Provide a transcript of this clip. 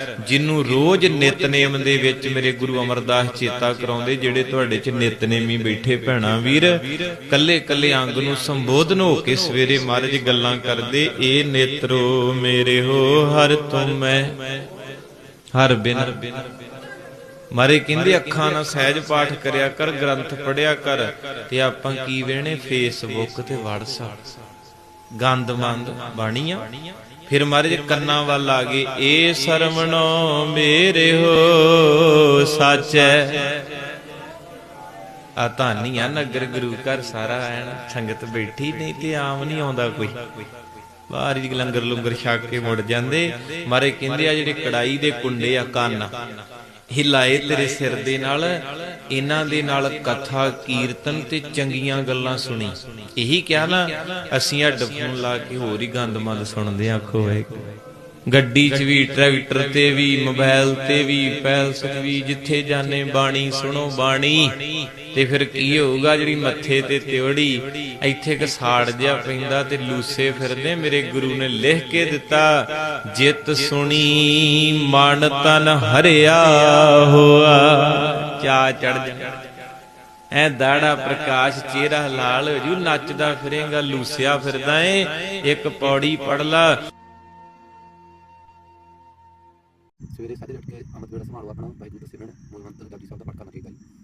ਜਿਹਨੂੰ ਰੋਜ਼ ਨਿਤਨੇਮ ਦੇ ਵਿੱਚ ਮੇਰੇ ਗੁਰੂ ਅਮਰਦਾਸ ਚੇਤਾ ਕਰਾਉਂਦੇ, ਜਿਹੜੇ ਤੁਹਾਡੇ ਚ ਨਿਤਨੇਮੀ ਬੈਠੇ ਭੈਣਾ, ਵੀਰ ਕੱਲੇ ਕੱਲੇ ਅੰਗ ਨੂੰ ਸੰਬੋਧਨ ਹੋ ਕੇ ਸਵੇਰੇ ਮਹਾਰਾਜ ਗੱਲਾਂ ਕਰਦੇ, ਏ ਨੇਤਰੋ ਮੇਰੇ ਹੋ, ਹਰ ਤੁਮੈ ਹਰ ਬਿਨ। ਮਾਰੇ ਕਹਿੰਦੇ, ਅੱਖਾਂ ਨਾਲ ਸਹਿਜ ਪਾਠ ਕਰਿਆ ਕਰ, ਗ੍ਰੰਥ ਪੜਿਆ ਕਰ, ਤੇ ਆਪਾਂ ਕੀ ਵੇਣੇ ਫੇਸਬੁੱਕ ਤੇ WhatsApp ਗੰਦ ਮੰਦ ਬਾਣੀਆਂ। ਫਿਰ ਮਹਾਰਾਜ ਕੰਨਾਂ ਵੱਲ ਆ ਗਏ, ਏ ਸਰਵਣੋ ਮੇਰੇ ਹੋ, ਸਾਚੈ। ਆ ਧਾਨੀ ਨਗਰ ਗੁਰੂ ਘਰ ਸਾਰਾ ਐਨ, ਸੰਗਤ ਬੈਠੀ ਨਹੀਂ ਤੇ ਆਮ ਨਹੀਂ ਆਉਂਦਾ ਕੋਈ। ਬਾਹਰ ਜੀ ਲੰਗਰ ਲੰਗਰ ਛਕ ਕੇ ਮੁੜ ਜਾਂਦੇ। ਮਾਰੇ ਕਹਿੰਦੇ ਆ ਜਿਹੜੇ ਕੜਾਈ ਦੇ ਕੁੰਡੇ ਆ, ਕੰਨ। ਹਿਲਾਏ ਤੇਰੇ ਸਿਰ ਦੇ ਨਾਲ, ਇਹਨਾਂ ਦੇ ਨਾਲ ਕਥਾ, ਕੀਰਤਨ ਤੇ ਚੰਗੀਆਂ ਗੱਲਾਂ ਸੁਣੀ। ਇਹੀ ਕਿਹਾ ਨਾ, ਅਸੀਂ ਆ ਡਫੂਨ ਲਾ ਕੇ ਹੋਰ ਹੀ ਗੰਦ ਮੰਦ ਸੁਣਦੇ ਆਖੋ ਵੇ ਗੱਡੀ 'ਚ ਵੀ, ਟਰੈਕਟਰ ਤੇ ਵੀ ਮੋਬਾਈਲ ਤੇ ਵੀ, ਪੈਲਸ 'ਚ ਵੀ, ਜਿੱਥੇ ਜਾਣੇ ਬਾਣੀ ਸੁਣੋ ਬਾਣੀ। ਤੇ ਫਿਰ ਕੀ ਹੋਊਗਾ ਜਿਹੜੀ ਮੱਥੇ ਤੇ ਤਿਉੜੀ, ਇੱਥੇ ਇੱਕ ਸਾੜ ਜਿਹਾ ਪੈਂਦਾ ਤੇ ਲੂਸੇ ਫਿਰਦੇ, ਮੇਰੇ ਗੁਰੂ ਨੇ ਲਿਖ ਕੇ ਦਿੱਤਾ, ਜਿਤ ਸੁਣੀ ਮਨ ਤਨ ਹਰਿਆ ਹੋਆ। ਚਾ ਚੜ ਜਾ। ਐ ਦਾੜਾ ਪ੍ਰਕਾਸ਼ ਚਿਹਰਾ ਲਾਲ ਹੋ ਜੂ, ਨੱਚਦਾ ਫਿਰੇਗਾ, ਲੂਸਿਆ ਫਿਰਦਾ ਏ, ਇੱਕ ਪੌੜੀ ਪੜ ਲਾ। ਸਵੇਰੇ ਸਾਜੇ ਉੱਠ ਕੇ ਅੰਮ੍ਰਿਤ ਵੇਲਾ ਆਪਣਾ, ਵਾਹਿਗੁਰੂ ਦੇ ਸਿਮਰਨ ਮੂਲ ਜਪਜੀ ਸਾਹਿਬ ਦਾ ਪਾਠ ਕਰਨਾ ਚਾਹੀਦਾ ਹੈ